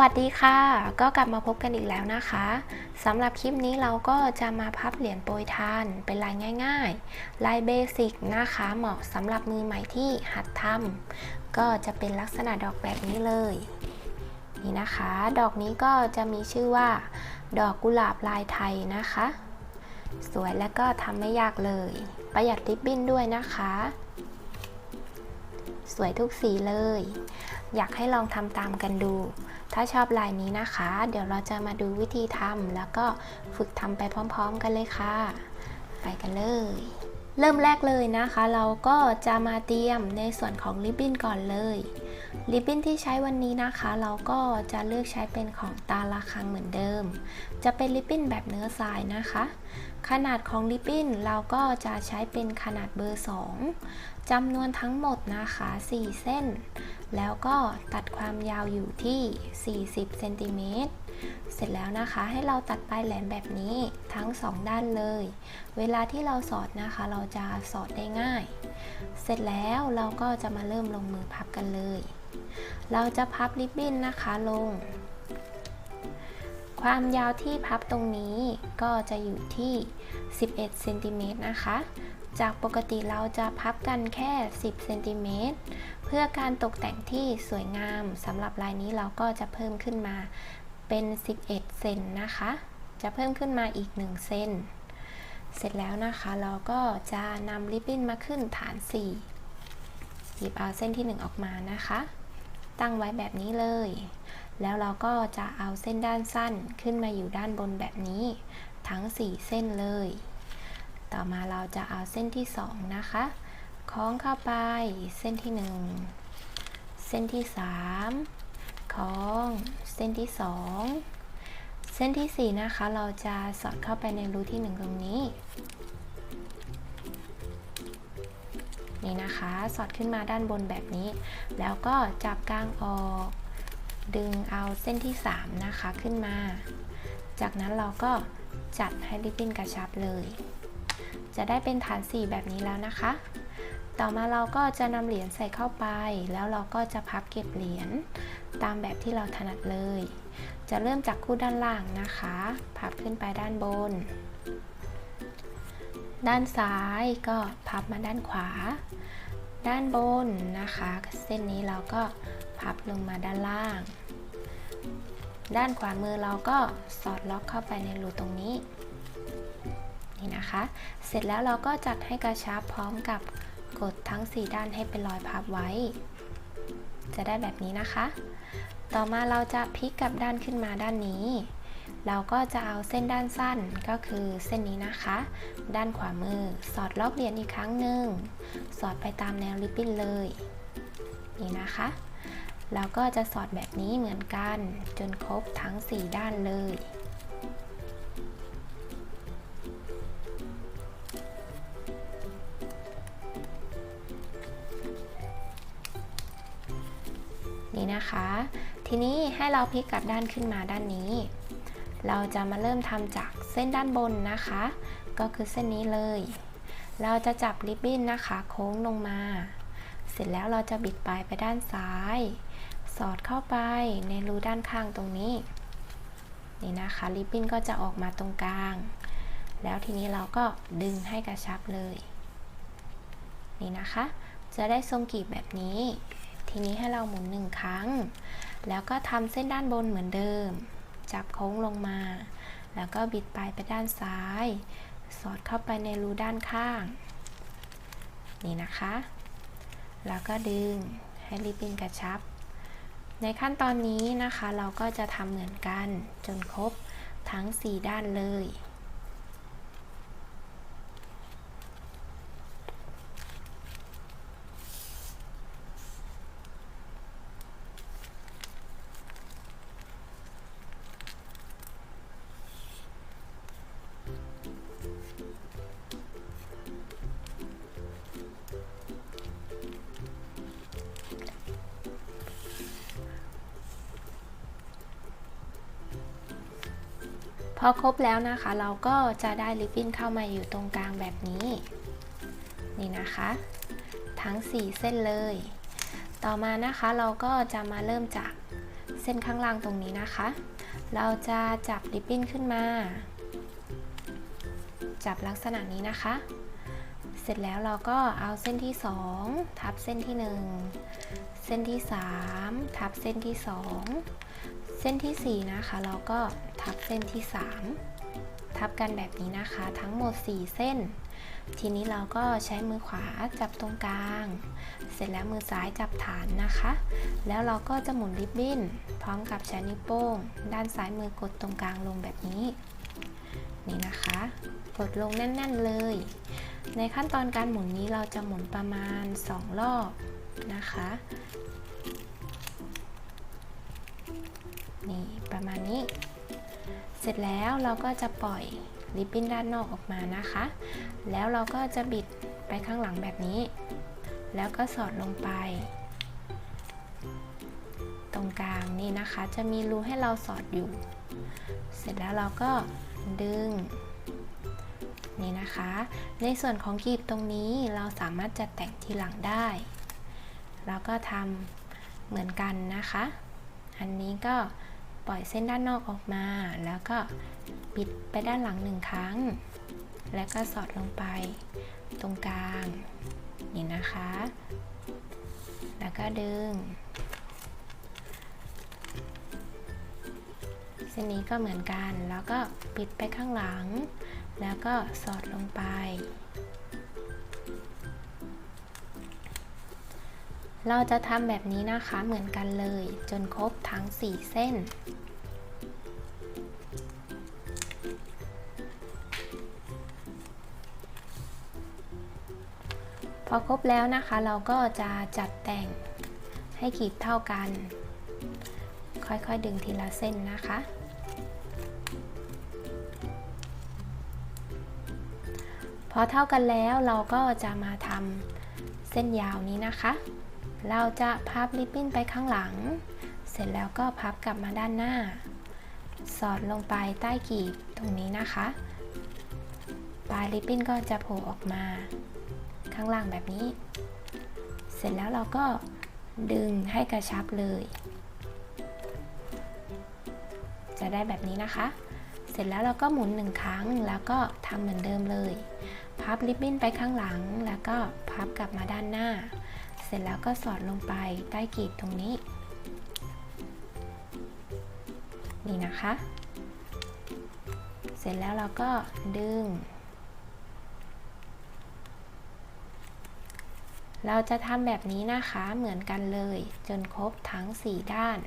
วัสดีค่ะ ก็กลับมาพบกันอีกแล้วนะคะสำหรับคลิปนี้เราก็จะมาพับเหรียญโปรยทานเป็นลายง่ายๆ ลายเบสิกนะคะ เหมาะสำหรับมือใหม่ที่หัดทำก็จะเป็นลักษณะดอกแบบนี้เลย นี่นะคะ ดอกนี้ก็จะมีชื่อว่า ดอกกุหลาบลายไทยนะคะ สวยและก็ทำไม่ยากเลย ประหยัดริบบิ้นด้วยนะคะ สวยทุกสีเลย อยากให้ลองทำตามกันดู ถ้าชอบลายนี้นะคะ เดี๋ยวเราจะมาดูวิธีทำแล้วก็ฝึกทำไปพร้อม ๆ กันเลยค่ะ ไปกันเลย เริ่มแรกเลยนะคะ เราก็จะมาเตรียมในส่วนของริบบิ้นก่อนเลย ริบบิ้นที่ใช้วันนี้นะคะ เราก็จะเลือกใช้เป็นของตาละคังเหมือนเดิม จะเป็นริบบิ้นแบบเนื้อทรายนะคะ ขนาดของริบบิ้นเราก็จะใช้เป็นขนาดเบอร์ 2จำนวนทั้งหมดนะคะ 4 เส้น แล้วก็ตัดความยาวอยู่ที่ 40เซนติเมตรเสร็จแล้วนะคะให้เราตัดปลายแหลมแบบนี้ทั้ง 2 ด้านเลย เวลาที่เราสอดนะคะ เราจะสอดได้ง่าย เสร็จแล้วเราก็จะมาเริ่มลงมือพับกันเลย เราจะพับริบบิ้นนะคะลง ความยาวที่พับตรงนี้ก็จะอยู่ที่ 11เซนติเมตรนะคะ จากปกติเราจะพับกันแค่ 10เซนติเมตรเพื่อการตกแต่งที่สวยงามสำหรับลายนี้เราก็จะเพิ่มขึ้นมาเป็น 11เซนนะคะ จะเพิ่มขึ้นมาอีก 1 เซนเสร็จแล้วนะคะเราก็จะนำริบบิ้นมาขึ้นฐาน 4 หยิบเอาเส้นที่ 1 ออกมานะคะ ตั้งไว้แบบนี้เลย แล้วเราก็จะเอาเส้นด้านสั้นขึ้นมาอยู่ด้านบนแบบนี้ ทั้ง 4 เส้นเลย ต่อมาเราจะเอาเส้นที่ 2 นะคะ คล้องเข้าไป เส้นที่ 1 เส้นที่ 3 คล้อง เส้นที่ 2 เส้นที่ 4 นะคะ เราจะสอดเข้าไปในรูที่ 1 ตรงนี้ นี่นะคะ สอดขึ้นมาด้านบนแบบนี้ แล้วก็จับกลางออก ดึงเอาเส้นที่ 3 นะคะขึ้นมา จากนั้นเราก็จัดให้ริบบิ้นกระชับเลย จะได้เป็นฐาน 4 แบบนี้แล้วนะคะ ต่อมาเราก็จะนำเหรียญใส่เข้าไป แล้วเราก็จะพับเก็บเหรียญตามแบบที่เราถนัดเลย จะเริ่มจากคู่ด้านล่างนะคะ พับขึ้นไปด้านบนด้านซ้ายก็พับมาด้านขวา ด้านบนนะคะ เส้นนี้เราก็พับลงมาด้านล่าง ด้านขวามือเราก็สอดล็อกเข้าไปในรูตรงนี้นี่นะคะ เสร็จแล้วเราก็จัดให้กระชับพร้อมกับกดทั้ง 4 ด้านให้เป็นรอยพับไว้ จะได้แบบนี้นะคะ ต่อมาเราจะพลิกกลับด้านขึ้นมาด้านนี้ เราก็จะเอาเส้นด้านสั้นก็คือเส้นนี้นะคะ ด้านขวามือสอดล็อกเหรียญอีกครั้งหนึ่งสอดไปตามแนวริบบิ้นเลย นี่นะคะเราก็จะสอดแบบนี้เหมือนกัน จนครบทั้ง 4 ด้านเลย นี่นะคะ ทีนี้ให้เราพลิกกลับด้านขึ้นมาด้านนี้ เราจะมาเริ่มทำจากเส้นด้านบนนะคะ ก็คือเส้นนี้เลย เราจะจับริบบิ้นนะคะ โค้งลงมา เสร็จแล้วเราจะบิดปลายไปด้านซ้าย สอดเข้าไปในรูด้านข้างตรงนี้ นี่นะคะริบบิ้นก็จะออกมาตรงกลาง แล้วทีนี้เราก็ดึงให้กระชับเลย นี่นะคะ จะได้ทรงกีบแบบนี้ ทีนี้ให้เราหมุนหนึ่งครั้ง แล้วก็ทำเส้นด้านบนเหมือนเดิม จับโค้งลงมา แล้วก็บิดปลายไปด้านซ้าย สอดเข้าไปในรูด้านข้าง นี่นะคะ แล้วก็ดึงให้ริบบิ้นกระชับ ในขั้นตอนนี้นะคะเราก็จะทำเหมือนกันจนครบทั้ง 4 ด้านเลย พอครบแล้วนะคะ เราก็จะได้ริบบิ้นเข้ามาอยู่ตรงกลางแบบนี้ นี่นะคะ ทั้ง 4 เส้นเลย ต่อมานะคะเราก็จะมาเริ่มจากเส้นข้างล่างตรงนี้นะคะ เราจะจับริบบิ้นขึ้นมา จับลักษณะนี้นะคะ เสร็จแล้วเราก็เอาเส้นที่ 2 ทับเส้นที่ 1 เส้นที่ 3 ทับเส้นที่ 2 เส้นที่ 4 นะคะ เราก็ทับเส้นที่ 3 ทับกันแบบนี้นะคะ ทั้งหมด 4 เส้น ทีนี้เราก็ใช้มือขวาจับตรงกลาง เสร็จแล้วมือซ้ายจับฐานนะคะ แล้วเราก็จะหมุนริบบิ้น พร้อมกับใช้นิ้วโป้ง ด้านซ้ายมือกดตรงกลางลงแบบนี้ นี่นะคะ กดลงแน่น ๆเลย ในขั้นตอนการหมุนนี้เราจะหมุนประมาณ 2 รอบนะคะ ประมาณนี้ เสร็จแล้วเราก็จะปล่อยริบบิ้นด้านนอกออกมานะคะ แล้วเราก็จะบิดไปข้างหลังแบบนี้ แล้วก็สอดลงไป ตรงกลางนี่นะคะ จะมีรูให้เราสอดอยู่ เสร็จแล้วเราก็ดึงนี่นะคะ ในส่วนของกรีบตรงนี้เราสามารถจะแต่งทีหลังได้เราก็ทำเหมือนกันนะคะ อันนี้ก็ ปล่อยเส้นด้านนอกออกมา แล้วก็ปิดไปด้านหลังหนึ่งครั้ง แล้วก็สอดลงไปตรงกลาง นี่นะคะ แล้วก็ดึง เส้นนี้ก็เหมือนกัน แล้วก็ปิดไปข้างหลัง แล้วก็สอดลงไป เราจะทำแบบนี้นะคะเหมือนกันเลย จนครบทั้ง 4 เส้น อครบแล้วนะคะเราก็จะจัดแต่งให้ขีดเท่ากัน ค่อยๆดึงทีละเส้นนะคะ พอเท่ากันแล้วเราก็จะมาทำเส้นยาวนี้นะคะ เราจะพับริบบิ้นไปข้างหลัง เสร็จแล้วก็พับกลับมาด้านหน้า สอดลงไปใต้กีบตรงนี้นะคะ ปลายริบบิ้นก็จะโผล่ออกมา ข้างล่างแบบนี้ เสร็จแล้วเราก็ดึงให้กระชับเลย จะได้แบบนี้นะคะ เสร็จแล้วเราก็หมุนหนึ่งครั้งแล้วก็ทำเหมือนเดิมเลย พับริบบิ้นไปข้างหลังแล้วก็พับกลับมาด้านหน้า เสร็จแล้วก็สอดลงไปใต้กีบตรงนี้ นี่นะคะ เสร็จแล้วเราก็ดึง เราจะทำแบบนี้นะคะเหมือนกันเลย จนครบทั้ง 4 ด้าน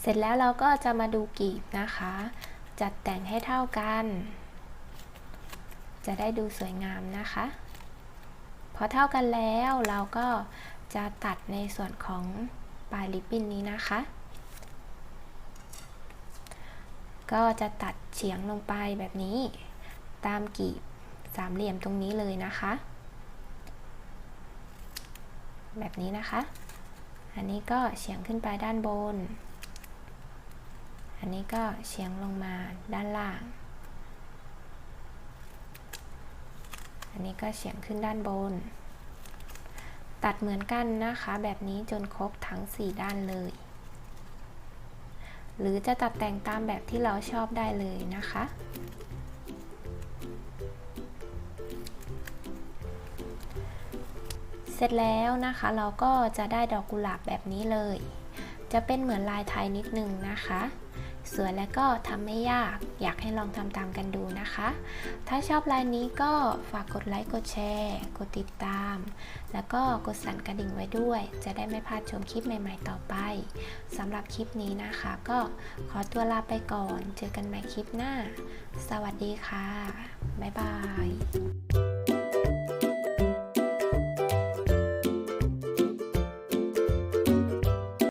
เสร็จแล้วเราก็จะมาดูกีบนะคะ จัดแต่งให้เท่ากัน จะได้ดูสวยงามนะคะ พอเท่ากันแล้วเราก็จะตัดในส่วนของปลายริบบิ้นนี้นะคะ ก็จะตัดเฉียงลงไปแบบนี้ ตามกีบสามเหลี่ยมตรงนี้เลยนะคะ แบบนี้นะคะ อันนี้ก็เฉียงขึ้นไปด้านบน อันนี้ก็เฉียงลงมาด้านล่าง อันนี้ก็เฉียงขึ้นด้านบน ตัดเหมือนกันนะคะ แบบนี้จนครบทั้ง 4 ด้านเลย หรือจะตัดแต่งตามแบบที่เราชอบได้เลยนะคะเสร็จแล้วนะคะเราก็จะได้ดอกกุหลาบแบบนี้เลย จะเป็นเหมือนลายไทยนิดนึงนะคะ สวยและก็ทำไม่ยาก อยากให้ลองทำตามกันดูนะคะ ถ้าชอบลายนี้ก็ฝากกดไลค์ กดแชร์ กดติดตาม แล้วก็กดสั่นกระดิ่งไว้ด้วย จะได้ไม่พลาดชมคลิปใหม่ ๆ ต่อไปสำหรับคลิปนี้นะคะ ก็ขอตัวลาไปก่อน เจอกันใหม่คลิปหน้า สวัสดีค่ะ บ๊ายบาย